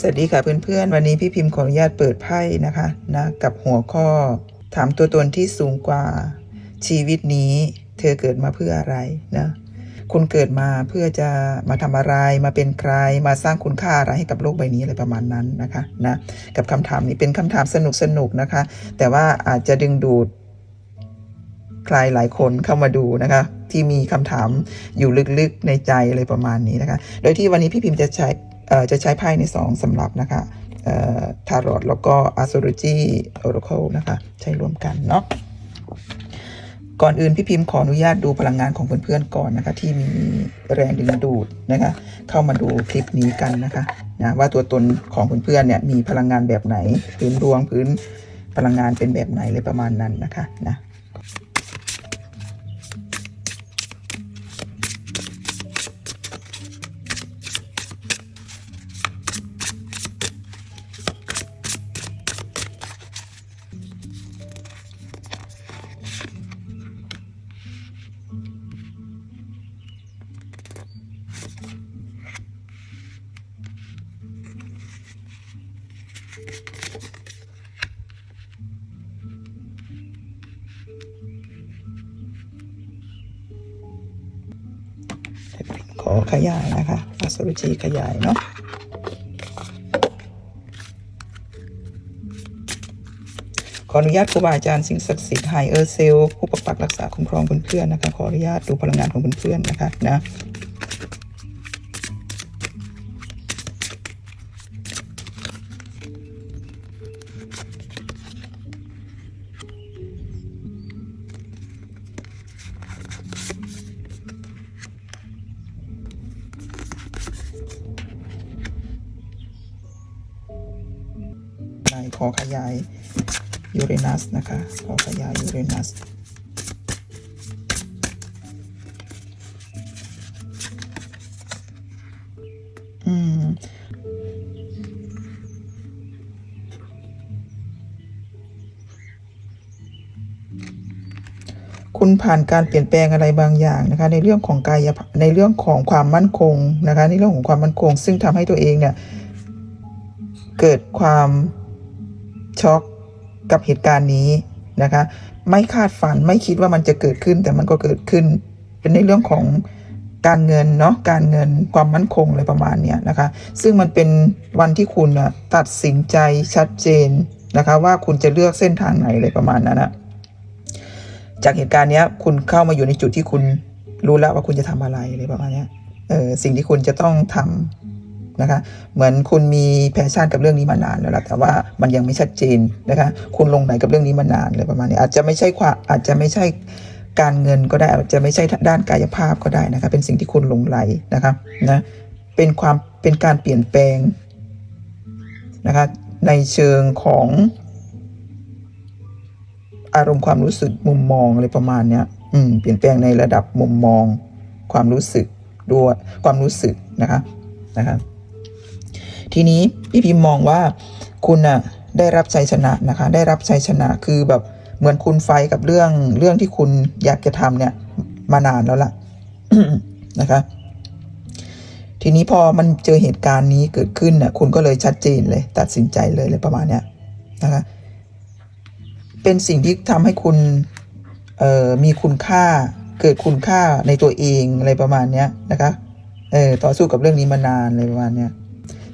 สวัสดีค่ะเพื่อนๆ วันนี้พี่พิมพ์ขออนุญาตเปิดไพ่นะคะนะกับหัวข้อ ถามตัวตนที่สูงกว่า ชีวิตนี้ เธอเกิดมาเพื่ออะไรนะคุณเกิดมาเพื่อจะมาทำอะไรมาเป็นใครมาสร้างคุณค่าอะไรให้กับโลกใบนี้อะไรประมาณนั้นนะคะนะกับคำถามนี้เป็นคำถามสนุกๆนะคะ แต่ว่าอาจจะดึงดูดใครหลายคนเข้ามาดูนะคะ ที่มีคำถามอยู่ลึกๆในใจอะไรประมาณนี้นะคะ โดยที่วันนี้พี่พิมพ์จะใช้ จะใช้ไพ่ในสองสำหรับนะคะทารอตแล้วก็ astrology oracle นะคะ ใช้รวมกันเนาะก่อนอื่นพี่พิมพ์ขออนุญาตดูพลังงานของเพื่อนๆก่อนนะคะ ที่มีแรงดึงดูดนะคะ เข้ามาดูคลิปนี้กันนะคะนะว่าตัวตนของเพื่อนๆเนี่ยมีพลังงานแบบไหน พื้นดวงพื้นพลังงานเป็นแบบไหนเลยประมาณนั้นนะคะนะ ขยายเนาะขออนุญาตครูบาอาจารย์สิ่งศักดิ์สิทธิ์ไฮเออร์เซลผู้ปกปักรักษาคุ้มครองเพื่อนๆนะคะขออนุญาตดูพลังงานของเพื่อนๆนะคะนะ ยายยูเรนัสนะคะขอขยายยูเรนัสอืมคุณผ่านการเปลี่ยนแปลงอะไรบางอย่างนะคะ ในเรื่องของกายในเรื่องของความมั่นคงนะคะ ในเรื่องของความมั่นคง ซึ่งทำให้ตัวเองเนี่ย เกิดความ ช็อกกับเหตุการณ์นี้นะคะ ไม่คาดฝันไม่คิดว่ามันจะเกิดขึ้น แต่มันก็เกิดขึ้น เป็นในเรื่องของการเงินเนาะการเงินความมั่นคงอะไรประมาณเนี้ยนะคะ ซึ่งมันเป็นวันที่คุณนะตัดสินใจชัดเจนนะคะ ว่าคุณจะเลือกเส้นทางไหนอะไรประมาณนั้นนะจากเหตุการณ์เนี้ย คุณเข้ามาอยู่ในจุดที่คุณรู้แล้วว่าคุณจะทำอะไรอะไรประมาณเนี้ยเออสิ่งที่คุณจะต้องทำ นะคะ เหมือนคุณมีแพชชั่นกับเรื่องนี้มานานแล้วล่ะแต่ว่ามันยังไม่ชัดเจนนะคะ คุณลงไหนกับเรื่องนี้มานานเลยประมาณนี้ อาจจะไม่ใช่ความอาจจะไม่ใช่การเงินก็ได้ อาจจะไม่ใช่ด้านกายภาพก็ได้นะคะ เป็นสิ่งที่คุณหลงไหลนะคะนะเป็นความเป็นการเปลี่ยนแปลงนะคะในเชิงของอารมณ์ความรู้สึกมุมมองอะไรประมาณเนี้ย อืม เปลี่ยนแปลงในระดับมุมมอง ความรู้สึกด้วยความรู้สึกนะคะ นะคะ ทีนี้พี่พิมพ์มองว่าคุณน่ะได้รับชัยชนะนะคะ ได้รับชัยชนะคือแบบเหมือนคุณไฟกับเรื่องเรื่องที่คุณอยากจะทำเนี่ยมานานแล้วล่ะนะคะทีนี้พอมันเจอเหตุการณ์นี้เกิดขึ้นน่ะคุณก็เลยชัดเจนเลย ตัดสินใจเลยเลยประมาณเนี้ยนะคะเป็นสิ่งที่ทำให้คุณเอ่อมีคุณค่าเกิดคุณค่าในตัวเองอะไรประมาณเนี้ยนะคะเออต่อสู้กับเรื่องนี้มานานอะไรประมาณเนี้ย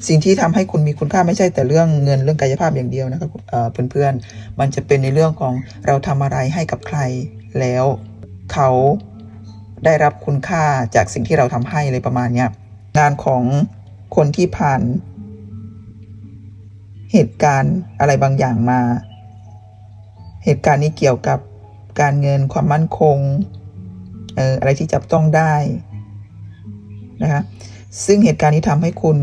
สิ่งที่ทำให้คุณมีคุณค่าไม่ใช่แต่เรื่องเงินเรื่องกายภาพอย่างเดียวนะครับเอ่อเพื่อนๆ มันจะเป็นในเรื่องของเราทำอะไรให้กับใครแล้วเขาได้รับคุณค่าจากสิ่งที่เราทำให้อะไรประมาณเนี้ยงานของคนที่ผ่าน เหตุการณ์อะไรบางอย่างมา เหตุการณ์นี้เกี่ยวกับการเงินความมั่นคงเอออะไรที่จับต้องได้นะคะซึ่งเหตุการณ์นี้ทำให้คุณ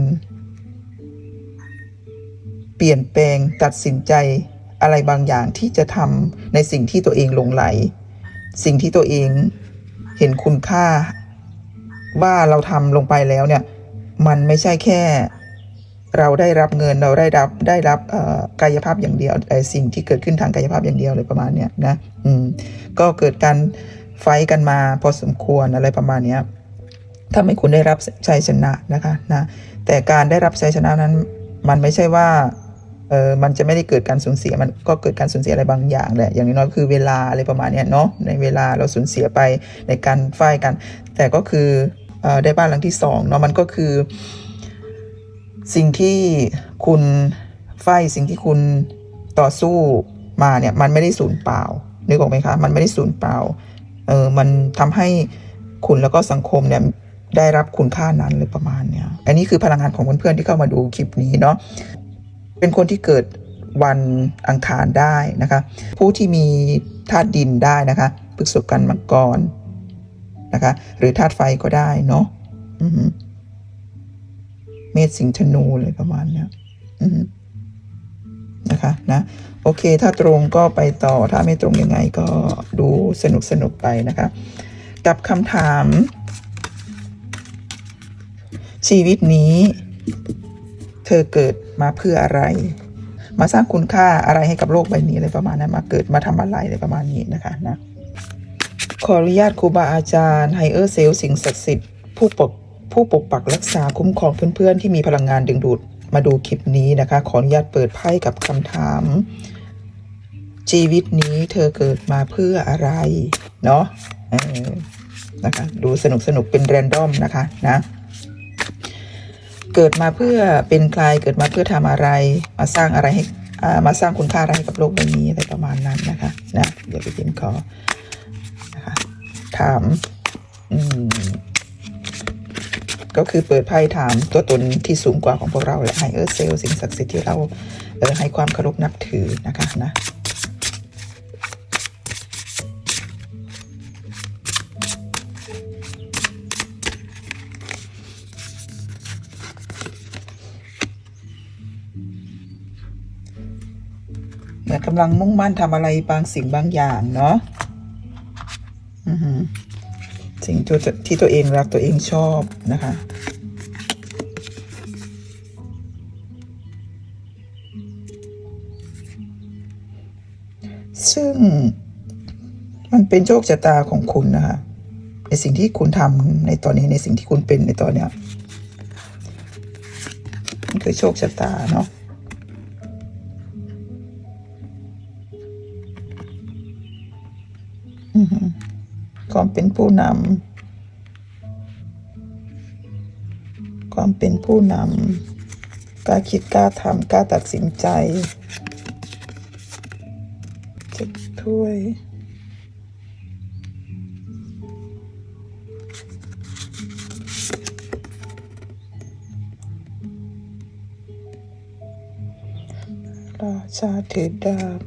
เปลี่ยนแปลงตัดสินใจอะไรบางอย่างที่จะทำในสิ่งที่ตัวเองหลงไหล สิ่งที่ตัวเองเห็นคุณค่า ว่าเราทำลงไปแล้วเนี่ย มันไม่ใช่แค่ เราได้รับเงินเราได้รับได้รับกายภาพอย่างเดียวไอ้สิ่งที่เกิดขึ้นทางกายภาพอย่างเดียวเลยประมาณเนี้ยนะอืมก็เกิดการไฟกันมาพอสมควรอะไรประมาณเนี้ยทำให้คุณได้รับชัยชนะนะคะนะแต่การได้รับชัยชนะนั้น มันไม่ใช่ว่า เออมันจะไม่ได้เกิดการสูญเสียมันก็เกิดการสูญเสียอะไรบางอย่างแหละอย่างน้อยๆคือเวลาอะไรประมาณเนี้ยเนาะในเวลาเราสูญเสียไปในการไฟกัน แต่ก็คือเออได้บ้านหลังที่สองเนาะมันก็คือ สิ่งที่คุณไฟสิ่งที่คุณต่อสู้มาเนี่ยมันไม่ได้สูญเปล่านึกออกไหมคะมันไม่ได้สูญเปล่าเออมันทำให้คุณแล้วก็สังคมเนี่ยได้รับคุณค่านั้นเลยประมาณเนี้ย อันนี้คือพลังงานของเพื่อนๆที่เข้ามาดูคลิปนี้เนาะ เป็นคนที่เกิดวันอังคารได้นะคะ ผู้ที่มีธาตุดินได้นะคะพฤกษกันมังกรนะคะ หรือธาตุไฟก็ได้เนาะเมษสิงห์ธนูเลยประมาณเนี้ยนะคะนะโอเค ถ้าตรงก็ไปต่อถ้าไม่ตรงยังไงก็ดูสนุกสนุกไปนะคะ กับคำถาม ชีวิตนี้ เธอเกิดมาเพื่ออะไร มาสร้างคุณค่าอะไรให้กับโลกใบนี้อะไรประมาณนั้นมาเกิดมาทำอะไรอะไรประมาณนี้นะคะนะขออนุญาตครูบาอาจารย์ไฮเออร์เซลสิ่งศักดิ์สิทธิ์ผู้ปกผู้ปกปักรักษาคุ้มครองเพื่อนๆ ที่มีพลังงานดึงดูดมาดูคลิปนี้นะคะ ขออนุญาตเปิดไพ่กับคำถาม ชีวิตนี้เธอเกิดมาเพื่ออะไร เนาะนะคะ ดูสนุกสนุกเป็นแรนดอมนะคะนะ เกิดมาเพื่อเป็นใครเกิดมาเพื่อทำอะไร มาสร้างอะไรให้มาสร้างคุณค่าอะไรให้กับโลกใบนี้อะไรประมาณนั้นนะคะนะเดี๋ยวไปพิมพ์ขอถามอืมก็คือเปิดไพ่ถามตัวตนที่สูงกว่าของพวกเราและไฮเออร์เซลสิ่งศักดิ์สิทธิ์ที่เราเออให้ความเคารพนับถือนะคะนะ กำลังมุ่งมั่นทำอะไรบางสิ่งบางอย่างเนาะสิ่งที่ที่ตัวเองรักตัวเองชอบนะคะซึ่งมันเป็นโชคชะตาของคุณนะคะ ในสิ่งที่คุณทำในตอนนี้ในสิ่งที่คุณเป็นในตอนเนี้ยมันคือโชคชะตาเนาะ ความเป็นผู้นำความเป็นผู้นำกล้าคิดกล้าทำกล้าตัดสินใจเจ็ดถ้วยราชาถือดาบ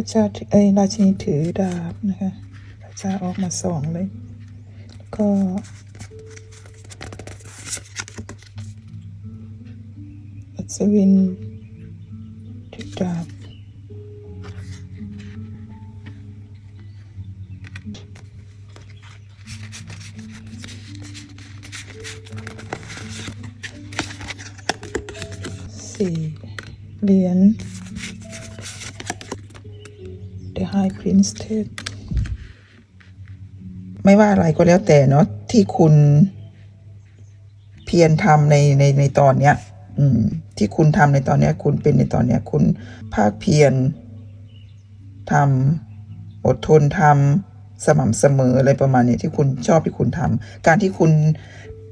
ราชาถือเอ้ยราชินีถือดาบนะคะราชาออกมาสองเลย ก็อัศวินถือดาบสี่เหรียญ High Priestess ไม่ว่าอะไรก็แล้วแต่เนาะที่คุณเพียรทำในในในตอนเนี้ย อืม ที่คุณทำในตอนเนี้ย คุณเป็นในตอนเนี้ย คุณภาคเพียรทำอดทนทำสม่ำเสมออะไรประมาณเนี้ยที่คุณชอบที่คุณทำการที่คุณ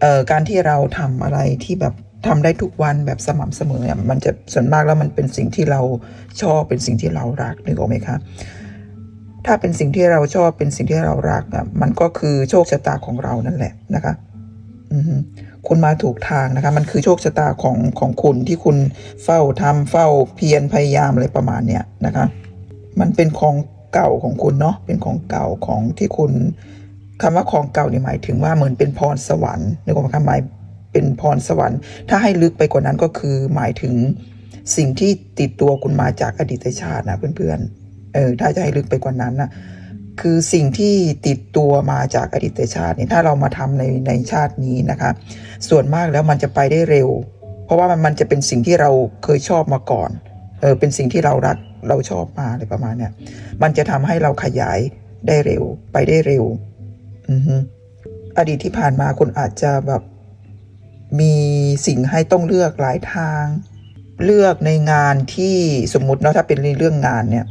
เอ่อการที่เราทำอะไรที่แบบทำได้ทุกวันแบบสม่ำเสมอเนี่ยมันจะส่วนมากแล้วมันเป็นสิ่งที่เราชอบเป็นสิ่งที่เรารักนึกออกไหมคะ ถ้าเป็นสิ่งที่เราชอบเป็นสิ่งที่เรารักอะมันก็คือโชคชะตาของเรานั่นแหละนะคะคุณมาถูกทางนะคะ มันคือโชคชะตาของของคุณที่คุณเฝ้าทำเฝ้าเพียรพยายามอะไรประมาณเนี้ยนะคะ มันเป็นของเก่าของคุณเนาะเป็นของเก่าของที่คุณคำว่าของเก่าเนี่ยหมายถึงว่าเหมือนเป็นพรสวรรค์ในึกออกไหมหมายเป็นพรสวรรค์ ถ้าให้ลึกไปกว่านั้นก็คือหมายถึงสิ่งที่ติดตัวคุณมาจากอดีตชาตินะเพื่อนๆ เออถ้าจะให้ลึกไปกว่านั้นนะคือสิ่งที่ติดตัวมาจากอดีตชาตินี่ถ้าเรามาทำในในชาตินี้นะคะ ส่วนมากแล้วมันจะไปได้เร็ว เพราะว่ามันมันจะเป็นสิ่งที่เราเคยชอบมาก่อนเออเป็นสิ่งที่เรารักเราชอบมาอะไรประมาณเนี้ยมันจะทำให้เราขยายได้เร็วไปได้เร็วอือฮึอดีตที่ผ่านมาคุณอาจจะแบบมีสิ่งให้ต้องเลือกหลายทาง เลือกในงานที่สมมุติเนาะถ้าเป็นในเรื่องงานเนี่ย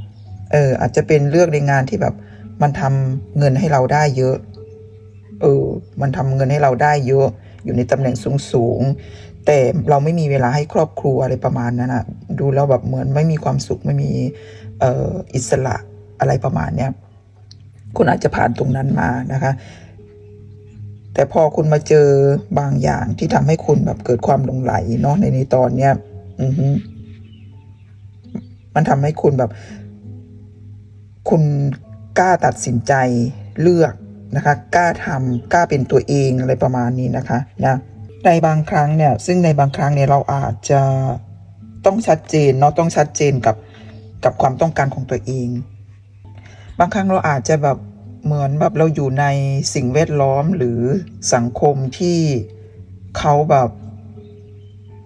เอออาจจะเป็นเลือกในงานที่แบบ มันทำเงินให้เราได้เยอะ เออ มันทำเงินให้เราได้เยอะ อยู่ในตำแหน่งสูงสูงๆแต่เราไม่มีเวลาให้ครอบครัวอะไรประมาณนั้นอะดูแล้วแบบเหมือนไม่มีความสุขไม่มีเอ่ออิสระอะไรประมาณเนี้ยคุณอาจจะผ่านตรงนั้นมานะคะ แต่พอคุณมาเจอบางอย่างที่ทำให้คุณแบบเกิดความหลงไหลเนาะในในตอนเนี้ย อือฮึมันทำให้คุณแบบ คุณกล้าตัดสินใจเลือกนะคะ กล้าทำกล้าเป็นตัวเองอะไรประมาณนี้นะคะนะในบางครั้งเนี่ยซึ่งในบางครั้งเนี่ยเราอาจจะต้องชัดเจนเนาะต้องชัดเจนกับกับความต้องการของตัวเอง บางครั้งเราอาจจะแบบเหมือนแบบเราอยู่ในสิ่งแวดล้อมหรือสังคมที่เขาแบบ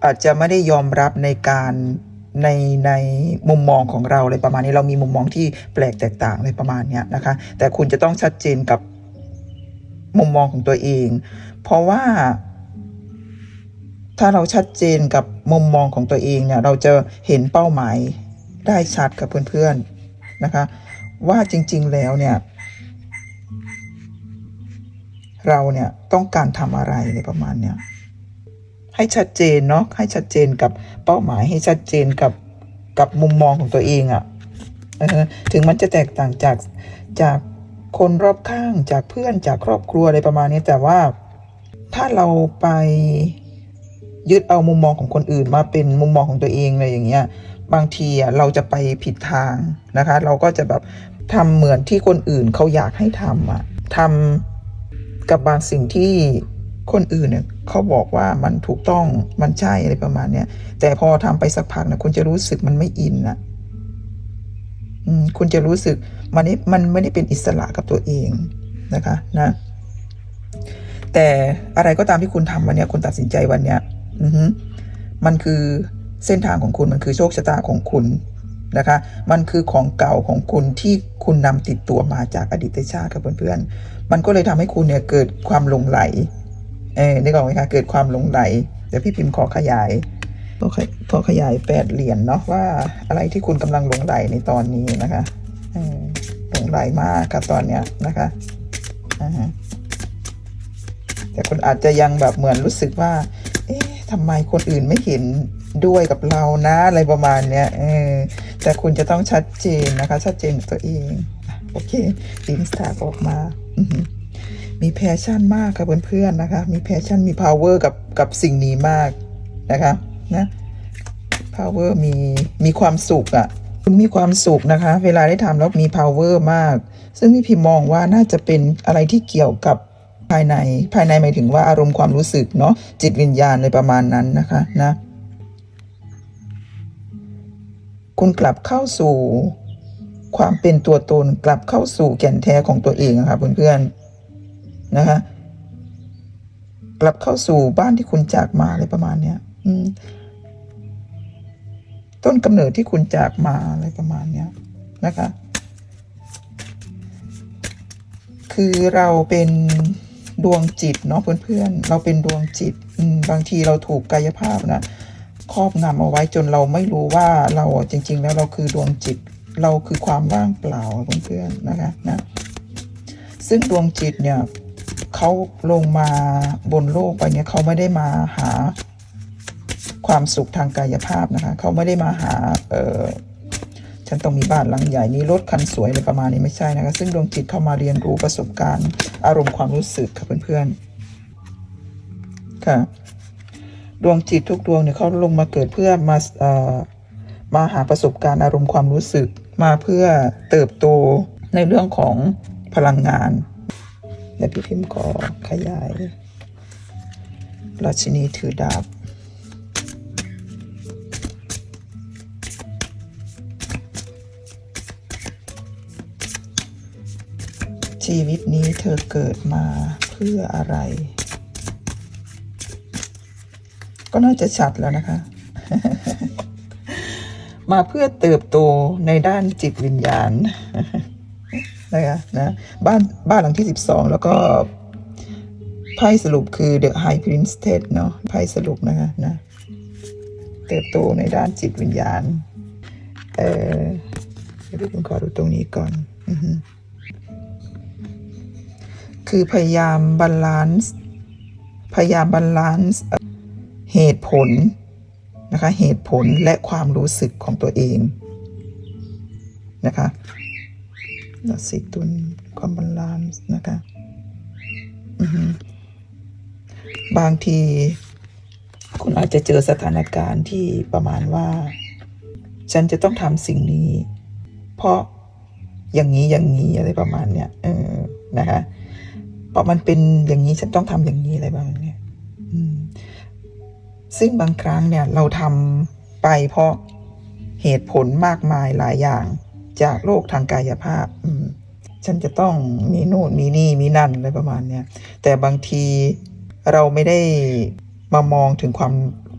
อาจจะไม่ได้ยอมรับในการ ในในมุมมองของเราอะไรประมาณนี้เรามีมุมมองที่แปลกแตกต่างอะไรประมาณนี้นะคะ แต่คุณจะต้องชัดเจนกับมุมมองของตัวเอง เพราะว่า ถ้าเราชัดเจนกับมุมมองของตัวเองเนี่ย เราจะเห็นเป้าหมายได้ชัดกับเพื่อนๆนะคะ ว่าจริง ๆแล้วเนี่ย เราเนี่ยต้องการทำอะไรในประมาณเนี้ย ให้ชัดเจนเนาะให้ชัดเจนกับเป้าหมายให้ชัดเจนกับกับมุมมองของตัวเองอะ่ะถึงมันจะแตกต่างจากจากคนรอบข้างจากเพื่อนจากครอบครัวอะไรประมาณนี้แต่ว่าถ้าเราไปยึดเอามุมมองของคนอื่นมาเป็นมุมมองของตัวเองเลยอย่างเงี้ยบางทีอะเราจะไปผิดทางนะคะ เราก็จะแบบทำเหมือนที่คนอื่นเขาอยากให้ทำอะทำกับบางสิ่งที่ คนอื่นเนี่ยเขาบอกว่ามันถูกต้องมันใช่อะไรประมาณเนี้ยแต่พอทำไปสักพักนะคุณจะรู้สึกมันไม่อินอะคุณจะรู้สึกมันนี่มันไม่ได้เป็นอิสระกับตัวเองนะคะนะ แต่อะไรก็ตามที่คุณทำวันเนี้ยคุณตัดสินใจวันเนี้ยอือมันคือเส้นทางของคุณมันคือโชคชะตาของคุณนะคะ มันคือของเก่าของคุณที่คุณนำติดตัวมาจากอดีตชาติครับเพื่อนๆ มันก็เลยทำให้คุณเนี่ยเกิดความหลงไหล เออได้บอกไหมคะเกิดความหลงไหลเดี๋ยวพี่พิมพ์ขอขยายขอขยขอขยายแปดเหรียญเนาะว่าอะไรที่คุณกำลังหลงไหลในตอนนี้นะคะหลงไหลมากครับตอนเนี้ยนะคะอแต่คุณอาจจะยังแบบเหมือนรู้สึกว่า เอ๊ะทำไมคนอื่นไม่เห็นด้วยกับเรานะอะไรประมาณเนี้ยเออแต่คุณจะต้องชัดเจนนะคะ ชัดเจนตัวเอง โอเคลิงสตาร์ออกมา อือ มีแพชชั่นมากค่ะเพื่อนๆนะคะ มีแพชชั่นมี power กับกับสิ่งนี้มากนะคะนะ power มีมีความสุขอะ่ะคุณมีความสุขนะคะ เวลาได้ทำแล้วมี power มาก ซึ่งพี่พิมมองว่าน่าจะเป็นอะไรที่เกี่ยวกับภายในภายในหมายถึงว่าอารมณ์ความรู้สึกเนาะจิตวิญญาณในประมาณนั้นนะคะนะคุณกลับเข้าสู่ความเป็นตัวตนกลับเข้าสู่แก่นแท้ของตัวเองะค่ะเพื่อนๆ นะคะกลับเข้าสู่บ้านที่คุณจากมาอะไรประมาณเนี้ยอืม ต้นกำเนิดที่คุณจากมาอะไรประมาณเนี้ยนะคะ คือเราเป็นดวงจิตเนาะเพื่อนๆ เราเป็นดวงจิตบางทีเราถูกกายภาพนะครอบงำเอาไว้จนเราไม่รู้ว่าเราจริง ๆ แล้วเราคือดวงจิต เราคือความว่างเปล่าเพื่อนๆนะคะนะซึ่งดวงจิตเนี่ย เขาลงมาบนโลกไปเนี่ยเขาไม่ได้มาหาความสุขทางกายภาพนะคะเขาไม่ได้มาหาเออฉันต้องมีบ้านหลังใหญ่มีรถคันสวยอะไรประมาณนี้ไม่ใช่นะคะ ซึ่งดวงจิตเข้ามาเรียนรู้ประสบการณ์ อารมณ์ความรู้สึกค่ะเพื่อนๆค่ะดวงจิตทุกดวงเนี่ยเขาลงมาเกิดเพื่อมาเอ่อมาหาประสบการณ์อารมณ์ความรู้สึกมาเพื่อเติบโตในเรื่องของพลังงาน เดี๋ยวพี่พิมพ์ขอขยาย ราชินีถือดาบ ชีวิตนี้เธอเกิดมาเพื่ออะไร ก็น่าจะชัดแล้วนะคะ มาเพื่อเติบโตในด้านจิตวิญญาณ นะคะนะบ้านบ้านหลังที่ 12 แล้วก็ไพ่สรุปคือ The High Priestess เนาะไพ่สรุปนะคะนะเติบโตในด้านจิตวิญญาณ เออเดี๋ยวพี่คุณขอดูตรงนี้ก่อนอคือพยายามบาลานซ์พยายามบาลานซ์เหตุผลนะคะเหตุผลและความรู้สึกของตัวเองนะคะ ดอกสีตุนความบาลานซ์นะคะบางที คุณอาจจะเจอสถานการณ์ที่ประมาณว่า ฉันจะต้องทำสิ่งนี้ เพราะอย่างนี้อย่างนี้อะไรประมาณเนี้ยเออนะคะเพราะมันเป็นอย่างนี้ฉันต้องทำอย่างนี้อะไรประมาณเนี้ยซึ่งบางครั้งเนี่ย เราทำไปเพราะเหตุผลมากมายหลายอย่าง จากโรคทางกายภาพ อืม ฉันจะต้องมีโน่นมีนี่มีนั่นอะไรประมาณเนี้ยแต่บางทีเราไม่ได้มามองถึงความ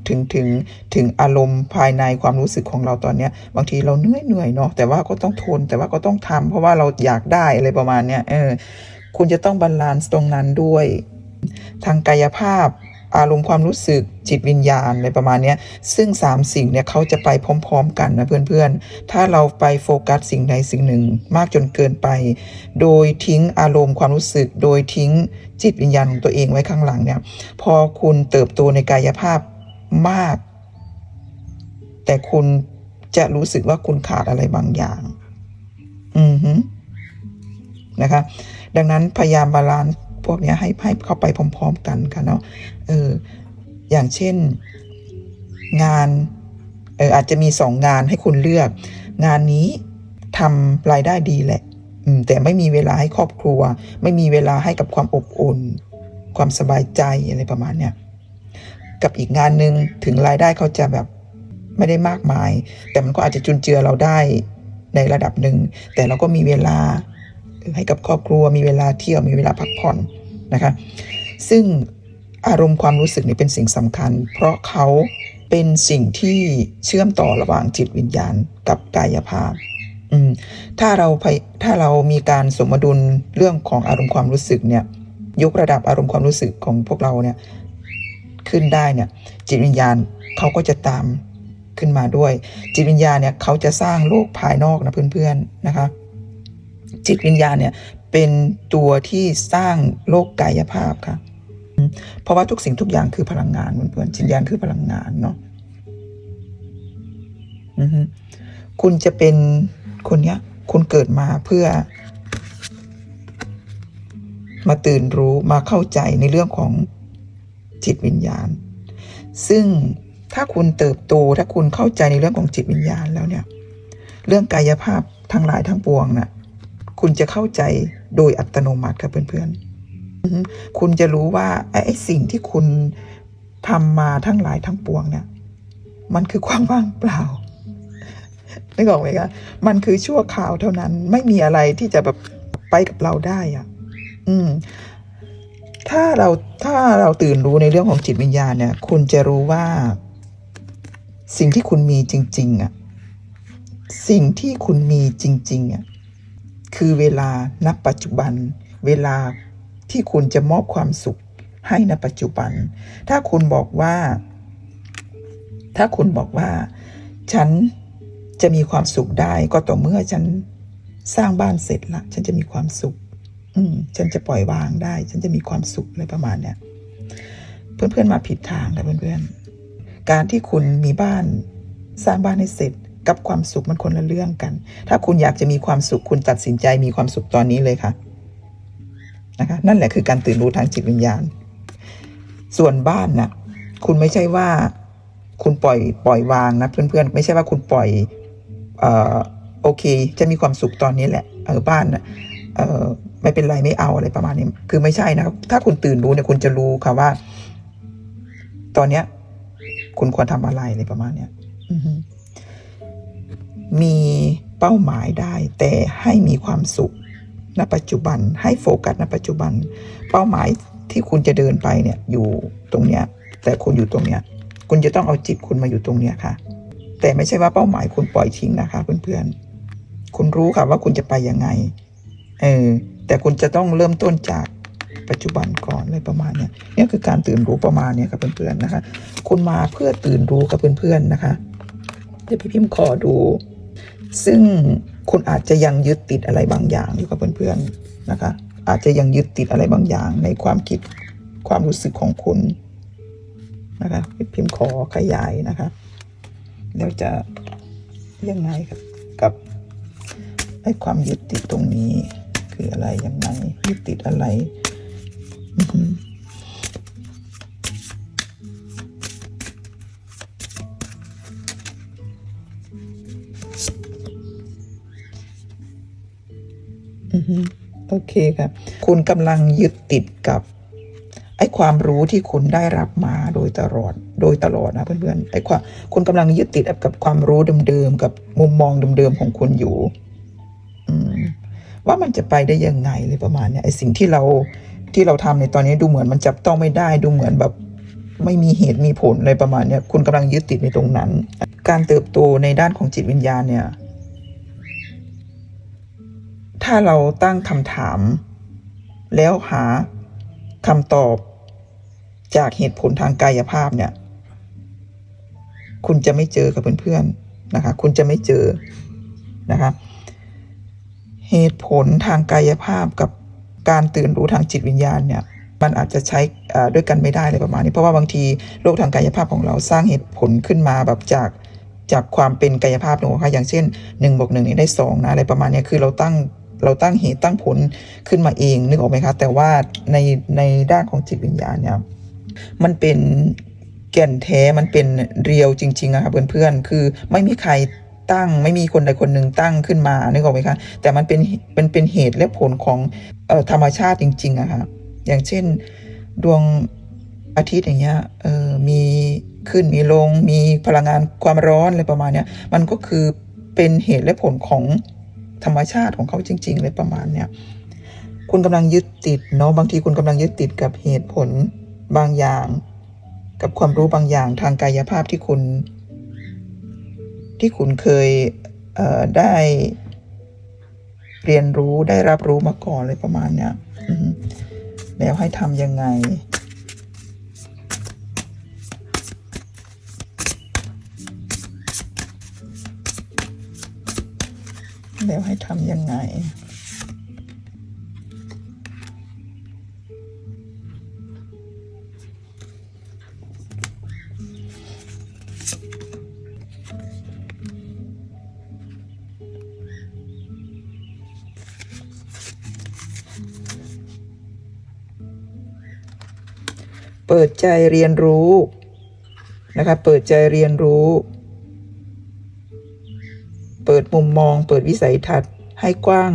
ถึงถึงถึงอารมณ์ภายในความรู้สึกของเราตอนเนี้ย บางทีเราเหนื่อยเหนื่อยเนาะแต่ว่าก็ต้องทน แต่ว่าก็ต้องทำเพราะว่าเราอยากได้อะไรประมาณเนี้ยเออ คุณจะต้องบาลานซ์ตรงนั้นด้วย ทางกายภาพ อารมณ์ความรู้สึกจิตวิญญาณอะไรประมาณนี้ซึ่งสามสิ่งเนี่ยเขาจะไปพร้อม ๆ กันนะเพื่อนๆ ถ้าเราไปโฟกัสสิ่งใดสิ่งหนึ่งมากจนเกินไป โดยทิ้งอารมณ์ความรู้สึก โดยทิ้งจิตวิญญาณของตัวเองไว้ข้างหลังเนี่ยพอคุณเติบโตในกายภาพมาก แต่คุณจะรู้สึกว่าคุณขาดอะไรบางอย่าง อือฮึนะคะ ดังนั้นพยายามบาลานซ์ พวกนี้ให้ให้เข้าไปพร้อม ๆ กันค่ะเนาะเอออย่างเช่นงานเอออาจจะมีสองงานให้คุณเลือก งานนี้ทำรายได้ดีแหละแต่ไม่มีเวลาให้ครอบครัว ไม่มีเวลาให้กับความอบอุ่น ความสบายใจอะไรประมาณเนี้ยกับอีกงานหนึ่งถึงรายได้เขาจะแบบไม่ได้มากมาย แต่มันก็อาจจะจุนเจือเราได้ในระดับหนึ่งแต่เราก็มีเวลา ให้กับครอบครัวมีเวลาเที่ยวมีเวลาพักผ่อนนะคะซึ่งอารมณ์ความรู้สึกนี่เป็นสิ่งสำคัญ เพราะเขาเป็นสิ่งที่เชื่อมต่อระหว่างจิตวิญญาณกับกายภาพถ้าเราถ้าเรามีการสมดุลเรื่องของอารมณ์ความรู้สึกเนี่ยยกระดับอารมณ์ความรู้สึกของพวกเราเนี่ยขึ้นได้เนี่ยจิตวิญญาณเขาก็จะตามขึ้นมาด้วย จิตวิญญาณเนี่ยเขาจะสร้างโลกภายนอกนะเพื่อนๆนะคะ จิตวิญญาณเนี่ยเป็นตัวที่สร้างโลกกายภาพค่ะ เพราะว่าทุกสิ่งทุกอย่างคือพลังงานเพื่อนๆจิตวิญญาณคือพลังงานเนาะคุณจะเป็นคนเนี้ย คุณเกิดมาเพื่อ มาตื่นรู้มาเข้าใจในเรื่องของจิตวิญญาณ ซึ่งถ้าคุณเติบโตถ้าคุณเข้าใจในเรื่องของจิตวิญญาณแล้วเนี่ย เรื่องกายภาพทั้งหลายทั้งปวงน่ะ คุณจะเข้าใจโดยอัตโนมัติครับเพื่อนๆ คุณจะรู้ว่าไอ้ไอ้สิ่งที่คุณทำมาทั้งหลายทั้งปวงเนี่ย มันคือความว่างเปล่านึกออกไหมคะมันคือชั่วคราวเท่านั้น ไม่มีอะไรที่จะแบบไปกับเราได้อะ อืม ถ้าเราถ้าเราตื่นรู้ในเรื่องของจิตวิญญาณเนี่ย คุณจะรู้ว่า สิ่งที่คุณมีจริง ๆ อะ สิ่งที่คุณมีจริง ๆ อะ คือเวลาณปัจจุบัน เวลาที่คุณจะมอบความสุขให้ณปัจจุบัน ถ้าคุณบอกว่า ถ้าคุณบอกว่า ฉันจะมีความสุขได้ก็ต่อเมื่อฉันสร้างบ้านเสร็จละฉันจะมีความสุข อืม ฉันจะปล่อยวางได้ ฉันจะมีความสุขอะไรประมาณเนี้ยเพื่อนๆมาผิดทางค่ะเพื่อนๆการที่คุณมีบ้านสร้างบ้านให้เสร็จ กับความสุขมันคนละเรื่องกัน ถ้าคุณอยากจะมีความสุขคุณตัดสินใจมีความสุขตอนนี้เลยค่ะนะคะนั่นแหละคือการตื่นรู้ทางจิตวิญญาณ ส่วนบ้านน่ะคุณไม่ใช่ว่าคุณปล่อยปล่อยวางนะเพื่อนๆ ไม่ใช่ว่าคุณปล่อยเอ่อโอเค จะมีความสุขตอนนี้แหละเออบ้านน่ะเออไม่เป็นไรไม่เอาอะไรประมาณนี้ คือไม่ใช่นะถ้าคุณตื่นรู้เนี่ยคุณจะรู้ค่ะว่า ตอนเนี้ย คุณควรทำอะไรอะไรประมาณเนี้ย อือ มีเป้าหมายได้ แต่ให้มีความสุขณปัจจุบันให้โฟกัสณปัจจุบัน เป้าหมายที่คุณจะเดินไปเนี่ยอยู่ตรงเนี้ยแต่คุณอยู่ตรงเนี้ยคุณจะต้องเอาจิตคุณมาอยู่ตรงเนี้ยค่ะ แต่ไม่ใช่ว่าเป้าหมายคุณปล่อยทิ้งนะคะ เพื่อนๆ คุณรู้ค่ะว่าคุณจะไปยังไงเออแต่คุณจะต้องเริ่มต้นจากปัจจุบันก่อนอะไรประมาณเนี้ยนี่คือการตื่นรู้ประมาณเนี้ยครับเพื่อนๆนะคะ คุณมาเพื่อตื่นรู้กับเพื่อนๆนะคะเดี๋ยวพี่พิมพ์ขอดู ซึ่งคุณอาจจะยังยึดติดอะไรบางอย่างอยู่กับเพื่อนๆนะคะ อาจจะยังยึดติดอะไรบางอย่าง ในความคิดความรู้สึกของคุณนะคะพิมพ์ขอขยายนะคะ แล้วจะยังไงครับกับไอ้ความยึดติดตรงนี้ คืออะไรยังไงยึดติดอะไร อื โอเคครับ คุณกำลังยึดติดกับไอ้ความรู้ที่คุณได้รับมาโดยตลอด โดยตลอดนะเพื่อนๆไอ้ความคุณกำลังยึดติดกับความรู้เดิมๆกับมุมมองเดิมๆของคุณอยู่ อืม ว่ามันจะไปได้ยังไงเลยประมาณเนี้ยไอ้สิ่งที่เราที่เราทำในตอนนี้ดูเหมือนมันจับต้องไม่ได้ดูเหมือนแบบไม่มีเหตุมีผลอะไรประมาณเนี้ยคุณกำลังยึดติดในตรงนั้น การเติบโตในด้านของจิตวิญญาณเนี่ย ถ้าเราตั้งคำถาม แล้วหาคำตอบจากเหตุผลทางกายภาพเนี่ย คุณจะไม่เจอกับเพื่อนๆนะคะ คุณจะไม่เจอนะคะเหตุผลทางกายภาพกับการตื่นรู้ทางจิตวิญญาณเนี่ย มันอาจจะใช้ด้วยกันไม่ได้เลยประมาณนี้เพราะว่าบางทีโลกทางกายภาพของเราสร้างเหตุผลขึ้นมาแบบจากจากความเป็นกายภาพหนูค่ะอย่างเช่น1บวกหนึ่งนี่ได้สองนะอะไรประมาณนี้คือเราตั้ง เราตั้งเหตุตั้งผลขึ้นมาเองนึกออกไหมคะ แต่ว่าในในด้านของจิตวิญญาณเนี่ยมันเป็นแก่นแท้มันเป็นเรียวจริงๆอะค่ะเพื่อนๆคือไม่มีใครตั้งไม่มีคนใดคนหนึ่งตั้งขึ้นมานึกออกไหมคะแต่มันเป็นเป็นเป็นเหตุและผลของออธรรมชาติจริงๆอะค่ะอย่างเช่นดวงอาทิตย์อย่างเงี้ยเออมีขึ้นมีลง มีพลังงานความร้อนอะไรประมาณเนี้ยมันก็คือเป็นเหตุและผลของ ธรรมชาติของเขาจริง ๆ เลยประมาณเนี้ยคุณกำลังยึดติดเนาะบางทีคุณกำลังยึดติดกับเหตุผลบางอย่าง กับความรู้บางอย่างทางกายภาพที่คุณ ที่คุณเคยเได้เรียนรู้ได้รับรู้มาก่อนเลยประมาณเนี้ยแล้วให้ทำยังไง แล้วให้ทำยังไง เปิดใจเรียนรู้นะคะ เปิดใจเรียนรู้ มุมมอง เปิดวิสัยทัศน์ให้กว้าง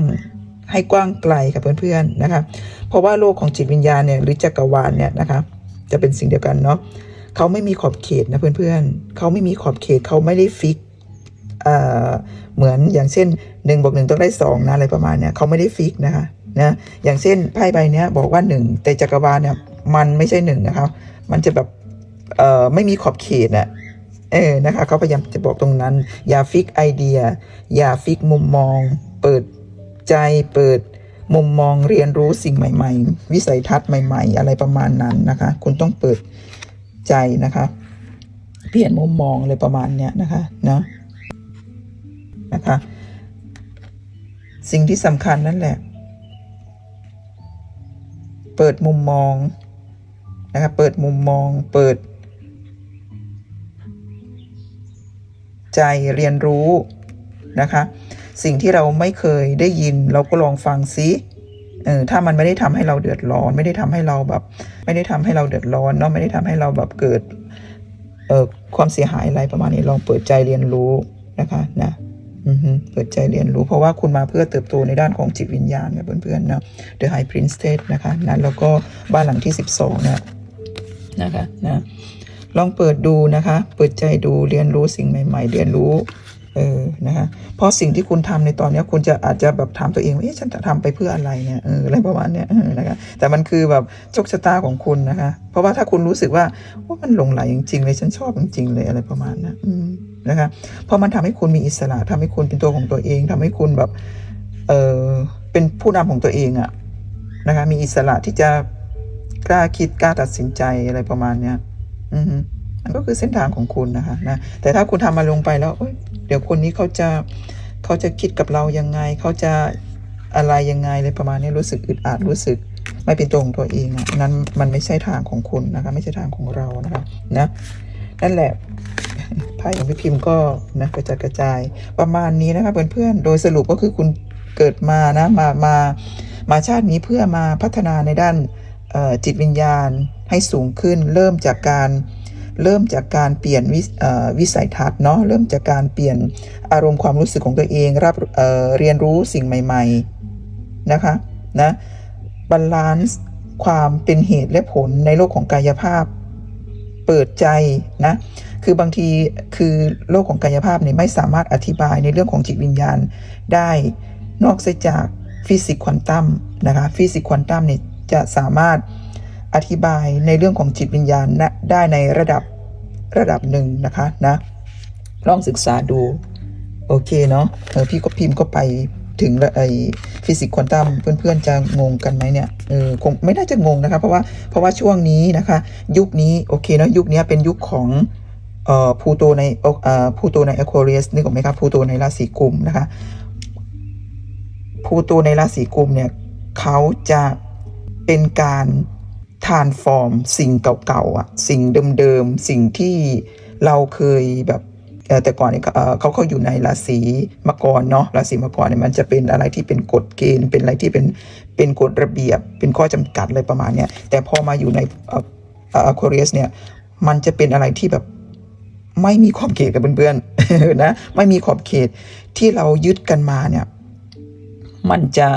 ให้กว้างไกลกับเพื่อนๆนะคะ เพราะว่าโลกของจิตวิญญาณเนี่ยหรือจักรวาลเนี่ยนะคะจะเป็นสิ่งเดียวกันเนาะเขาไม่มีขอบเขตนะเพื่อนๆเขาไม่มีขอบเขตเขาไม่ได้ฟิกเอ่อเหมือนอย่างเช่นหนึ่งบวกหนึ่งต้องได้สองนะอะไรประมาณเนี้ยเขาไม่ได้ฟิกนะคะนะอย่างเช่นไพ่ใบเนี้ยบอกว่าหนึ่งแต่จักรวาลเนี่ยมันไม่ใช่หนึ่งนะคะมันจะแบบเอ่อไม่มีขอบเขตอะ เออนะคะเขาพยายามจะบอกตรงนั้น อย่าฟิกไอเดีย อย่าฟิกมุมมอง เปิดใจเปิดมุมมองเรียนรู้สิ่งใหม่ ๆ วิสัยทัศน์ใหม่ ๆ อะไรประมาณนั้นนะคะ คุณต้องเปิดใจนะคะ เปลี่ยนมุมมองอะไรประมาณเนี้ยนะคะเนาะนะคะ สิ่งที่สำคัญนั่นแหละ เปิดมุมมองนะคะเปิดมุมมอง เปิด ใจเรียนรู้นะคะ สิ่งที่เราไม่เคยได้ยินเราก็ลองฟังซิเออถ้ามันไม่ได้ทำให้เราเดือดร้อน ไม่ได้ทำให้เราแบบ ไม่ได้ทำให้เราเดือดร้อนเนาะไม่ได้ทำให้เราแบบเกิดเอ่อความเสียหายอะไรประมาณนี้ลองเปิดใจเรียนรู้นะคะนะเปิดใจเรียนรู้เพราะว่าคุณมาเพื่อเติบโตในด้านของจิตวิญญาณกับเพื่อนๆเนาะ The High Priestess นะคะนั้นแล้วก็บ้านหลังที่ 12เนี่ยนะคะนะ ลองเปิดดูนะคะ เปิดใจดูเรียนรู้สิ่งใหม่ ๆ เรียนรู้เออนะคะเพราะสิ่งที่คุณทำในตอนนี้คุณจะอาจจะแบบถามตัวเองว่าเอ๊ะฉันจะทำไปเพื่ออะไรเนี่ยเอออะไรประมาณเนี้ยนะคะแต่มันคือแบบโชคชะตาของคุณนะคะ เพราะว่าถ้าคุณรู้สึกว่าว่ามันหลงไหลจริงๆเลยฉันชอบจริงๆเลยอะไรประมาณนั้นอืมนะคะเพราะมันทำให้คุณมีอิสระทำให้คุณเป็นตัวของตัวเองทำให้คุณแบบเออเป็นผู้นำของตัวเองอะนะคะมีอิสระที่จะกล้าคิดกล้าตัดสินใจอะไรประมาณเนี้ย อือฮึมันก็คือเส้นทางของคุณนะคะนะแต่ถ้าคุณทำมาลงไปแล้วเดี๋ยวคนนี้เขาจะเขาจะคิดกับเรายังไง เขาจะอะไรยังไงเลยประมาณนี้รู้สึกอึดอัดรู้สึกไม่เป็นตัวของตัวเองอะนั้นมันไม่ใช่ทางของคุณนะคะ ไม่ใช่ทางของเรานะคะนะนั่นแหละไพ่ของพี่พิมพ์ก็นะกระจัดกระจายประมาณนี้นะคะเพื่อนๆโดยสรุปก็คือคุณเกิดมานะมามามาชาตินี้เพื่อมาพัฒนาในด้านจิตวิญญาณ ให้สูงขึ้น เริ่มจากการเริ่มจากการเปลี่ยนวิเอ่อวิสัยทัศน์เนาะเริ่มจากการเปลี่ยนอารมณ์ความรู้สึกของตัวเอง รับเเรียนรู้สิ่งใหม่ ๆนะคะนะบาลานซ์ความเป็นเหตุและผลในโลกของกายภาพ เปิดใจนะคือบางทีคือโลกของกายภาพเนี่ยไม่สามารถอธิบายในเรื่องของจิตวิญญาณได้นอกจากฟิสิกส์ควอนตัมนะคะฟิสิกส์ควอนตัมเนี่ยจะสามารถ อธิบายในเรื่องของจิตวิญญาณนะได้ในระดับระดับหนึ่งนะคะนะลองศึกษาดูโอเคเนาะเออพี่ก็พิมพ์ก็ไปถึงไอฟิสิกส์ควอนตัมเพื่อนๆจะงงกันไหมเนี่ยเออคงไม่น่าจะงงนะคะเพราะว่าเพราะว่าช่วงนี้นะคะ ยุคนี้โอเคเนาะยุคนี้เป็นยุคของเอ่อพูโตในเอ่อพูโตในอควาเรียสนึกออกไหมครับพูโตในราศีกุมนะคะพูโตในราศีกุมเนี่ยเขาจะเป็นการ ทานฟอร์มสิ่งเก่าๆอะสิ่งเดิมๆ สิ่งที่เราเคยแบบเอ่อแต่ก่อนเนี่ยเขาเขาอยู่ในราศีมังกรเนาะราศีมังกรเนี่ยมันจะเป็นอะไรที่เป็นกฎเกณฑ์ เป็นอะไรที่เป็นเป็นกฎระเบียบ เป็นข้อจำกัดอะไรประมาณเนี้ยแต่พอมาอยู่ในอ่อควาเรียสเนี่ยมันจะเป็นอะไรที่แบบไม่มีขอบเขตกับเพื่อนๆนะไม่มีขอบเขตที่เรายึดกันมาเนี่ย มันจะ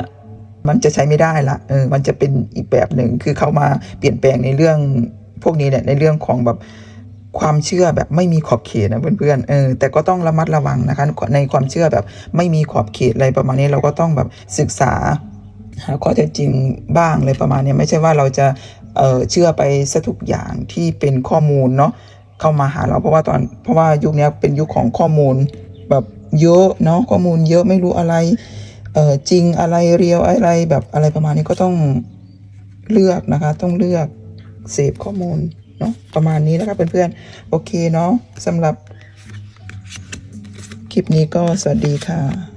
มันจะใช้ไม่ได้ละเออมันจะเป็นอีกแบบหนึ่งคือเขามาเปลี่ยนแปลงในเรื่องพวกนี้เนี่ยในเรื่องของแบบความเชื่อแบบไม่มีขอบเขตนะเพื่อนๆ เออ แต่ก็ต้องระมัดระวังนะคะ ในความเชื่อแบบไม่มีขอบเขตอะไรประมาณนี้เราก็ต้องแบบศึกษาหาข้อเท็จจริงบ้างเลยประมาณนี้ไม่ใช่ว่าเราจะเอ่อเชื่อไปซะทุกอย่างที่เป็นข้อมูลเนาะเข้ามาหาเราเพราะว่าตอนเพราะว่ายุคนี้เป็นยุคของข้อมูลแบบเยอะเนาะข้อมูลเยอะไม่รู้อะไร เออจริงอะไรเรียวอะไรแบบอะไรประมาณนี้ก็ต้องเลือกนะคะ ต้องเลือกเสพข้อมูลเนาะประมาณนี้นะคะเพื่อนๆโอเคเนาะสำหรับคลิปนี้ก็สวัสดีค่ะ